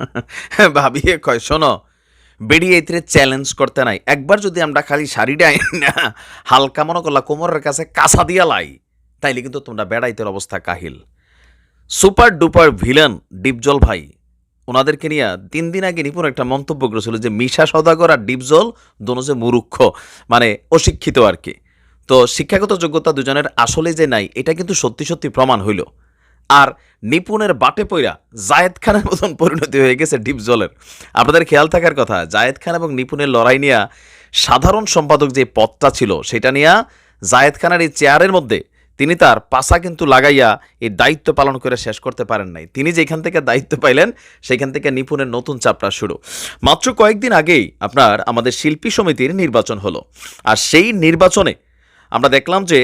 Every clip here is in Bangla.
ভাবিয়ে কয়, শোনো বেরিয়ে এতে চ্যালেঞ্জ করতে নাই। একবার যদি আমরা খালি শাড়িটা না, হালকা মনে করলা কোমরের কাছে কাঁচা দিয়া লাই, তাইলে কিন্তু তোমরা বেড়াইতের অবস্থা কাহিল। সুপার ডুপার ভিলেন ডিপজল ভাই, ওনাদেরকে নিয়ে তিন দিন আগে নিপুণ একটা মন্তব্য করেছিল যে মিশা সদাগর আর ডিপজল দোনো যে মুরুক্ষ মানে অশিক্ষিত আর কি। তো শিক্ষাগত যোগ্যতা দুজনের আসলে যে নাই, এটা কিন্তু সত্যি সত্যি প্রমাণ হইল। আর নিপুণের বাটে পইরা জায়েদ খানের মতন পরিণতি হয়ে গেছে ডিপজলের আপনাদের খেয়াল থাকার কথা, জায়েদ খান এবং নিপুণের লড়াই নিয়ে সাধারণ সম্পাদক যে পদটা ছিল, সেটা নিয়ে জায়েদ খানের এই চেয়ারের মধ্যে তিনি তার পাশা কিন্তু লাগাইয়া এই দায়িত্ব পালন করে শেষ করতে পারেন নাই। তিনি যেখান থেকে দায়িত্ব পাইলেন, সেখান থেকে নিপুণের নতুন চাপটা শুরু। মাত্র কয়েকদিন আগেই আপনার আমাদের শিল্পী সমিতির নির্বাচন হলো। আর সেই নির্বাচনে আমরা দেখলাম যে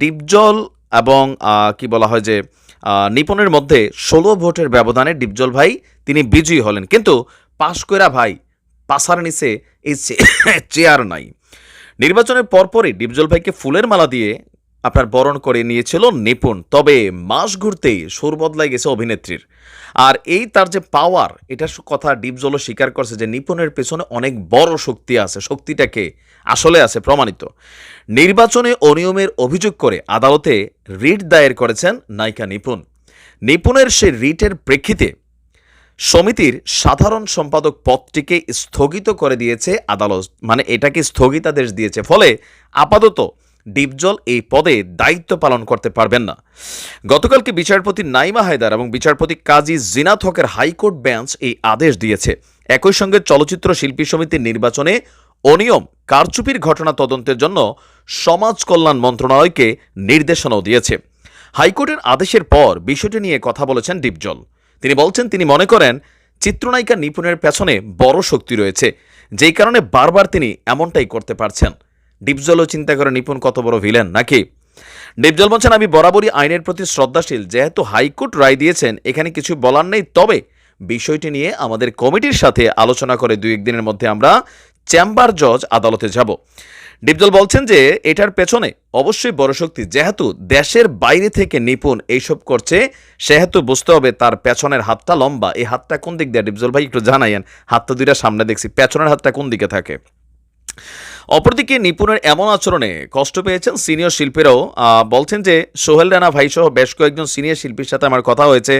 ডিপজল এবং কি বলা হয় যে আহ, নিপুণের মধ্যে ষোলো ভোটের ব্যবধানে ডিপজল ভাই তিনি বিজয়ী হলেন। কিন্তু পাশ কইরা ভাই পাশার নিচে এই চেয়ার নাই। নির্বাচনের পরপরই ডিপজল ভাইকে ফুলের মালা দিয়ে আপনার বরণ করে নিয়েছিল নিপুণ। তবে মাস ঘুরতেই সুর বদলাই গেছে অভিনেত্রীর। আর এই তার যে পাওয়ার এটা কথা ডিপজলও স্বীকার করছে যে নিপুণের পেছনে অনেক বড় শক্তি আছে, শক্তিটাকে আসলে আছে প্রমাণিত। নির্বাচনে অনিয়মের অভিযোগ করে আদালতে রিট দায়ের করেছেন নায়িকা নিপুণ। নিপুণের সে রিটের প্রেক্ষিতে সমিতির সাধারণ সম্পাদক পদটিকে স্থগিত করে দিয়েছে আদালত মানে এটাকে স্থগিতাদেশ দিয়েছে। ফলে আপাতত ডিপজল এই পদে দায়িত্ব পালন করতে পারবেন না। গতকালকে বিচারপতি নাইমা হায়দার এবং বিচারপতি কাজী জিনাত হকের হাইকোর্ট বেঞ্চ এই আদেশ দিয়েছে। একই সঙ্গে চলচ্চিত্র শিল্পী সমিতির নির্বাচনে অনিয়ম, কারচুপির ঘটনা তদন্তের জন্য সমাজ কল্যাণ মন্ত্রণালয়কে নির্দেশনাও দিয়েছে। হাইকোর্টের আদেশের পর বিষয়টি নিয়ে কথা বলেছেন ডিপজল। তিনি বলছেন, তিনি মনে করেন, চিত্রনায়িকা নিপুণের পেছনে বড় শক্তি রয়েছে। যেই কারণে বারবার তিনি এমনটাই করতে পারছেন। ডিপজলও চিন্তা করে নিপুণ কত বড় ভিলেন নাকি? ডিপজল বলছেন, আমি বরাবরই আইনের প্রতি শ্রদ্ধাশীল। যেহেতু হাইকোর্ট রায় দিয়েছেন, এখানে কিছু বলার নেই। তবে বিষয়টি নিয়ে আমাদের কমিটির সাথে আলোচনা করে দুই একদিনের মধ্যে আমরা চেম্বার জজ আদালতে যাব। ডিপজল বলছেন যে, এটার পেছনে অবশ্যই বড় শক্তি। যেহেতু দেশের বাইরে থেকে নিপুণ এইসব করছে, সেহেতু বুঝতে হবে তার পেছনের হাতটা লম্বা। এই হাতটা কোন দিক দিয়ে? ডিপজল ভাই, একটু জানাইয়েন। হাতটা দুইটা সামনে দেখছি। পেছনের হাতটা কোন দিকে থাকে? অপরদিকে নিপুণের এমন আচরণে কষ্ট পেয়েছেন সিনিয়র শিল্পীরাও। বলছেন যে, সোহেল রানা ভাইসহ বেশ কয়েকজন সিনিয়র শিল্পীর সাথে আমার কথা হয়েছে।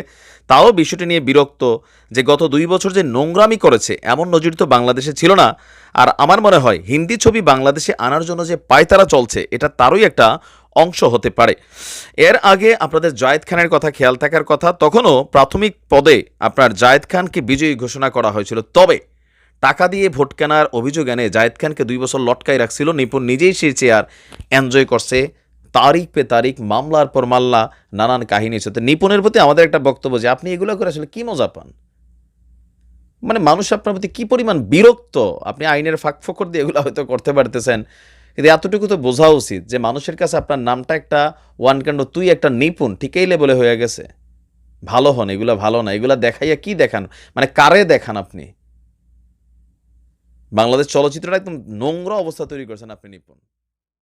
তাও বিষয়টি নিয়ে বিরক্ত যে, গত দুই বছর যে নোংরামি করেছে, এমন নজির তো বাংলাদেশে ছিল না। আর আমার মনে হয়, হিন্দি ছবি বাংলাদেশে আনার জন্য যে পায়তারা চলছে, এটা তারই একটা অংশ হতে পারে। এর আগে আপনাদের জায়েদ খানের কথা খেয়াল থাকার কথা, তখনও প্রাথমিক পদে আপনার জায়েদ খানকে বিজয়ী ঘোষণা করা হয়েছিল। তবে টাকা দিয়ে ভোট কেনার অভিযোগ এনে জায়েদ খানকে দুই বছর লটকাই রাখছিল। নিপুণ নিজেই সেই চেয়ার এনজয় করছে। তারিখ পে তারিখ মামলার পর মাল্লা নানান কাহিনী সাথে নিপুণের প্রতি আমাদের একটা বক্তব্য যে, আপনি এগুলো করে আসলে কি মজা পান? মানে মানুষ আপনার প্রতি কি পরিমাণ বিরক্ত? আপনি আইনের ফাঁক ফোকর দিয়ে এগুলো হয়তো করতে পারতেছেন। কিন্তু এতটুকু তো বোঝা উচিত যে, মানুষের কাছে আপনার নামটা একটা ওয়ান কাণ্ড, তুই একটা নিপুণ, ঠিক এই লেভেলে হয়ে গেছে। ভালো হন, এগুলো ভালো না। এগুলো দেখাইয়া কি দেখান? মানে কারে দেখান আপনি? বাংলাদেশ চলচ্চিত্রটা একদম নোংরা অবস্থা তৈরি করছেন আপনি নিপুণ।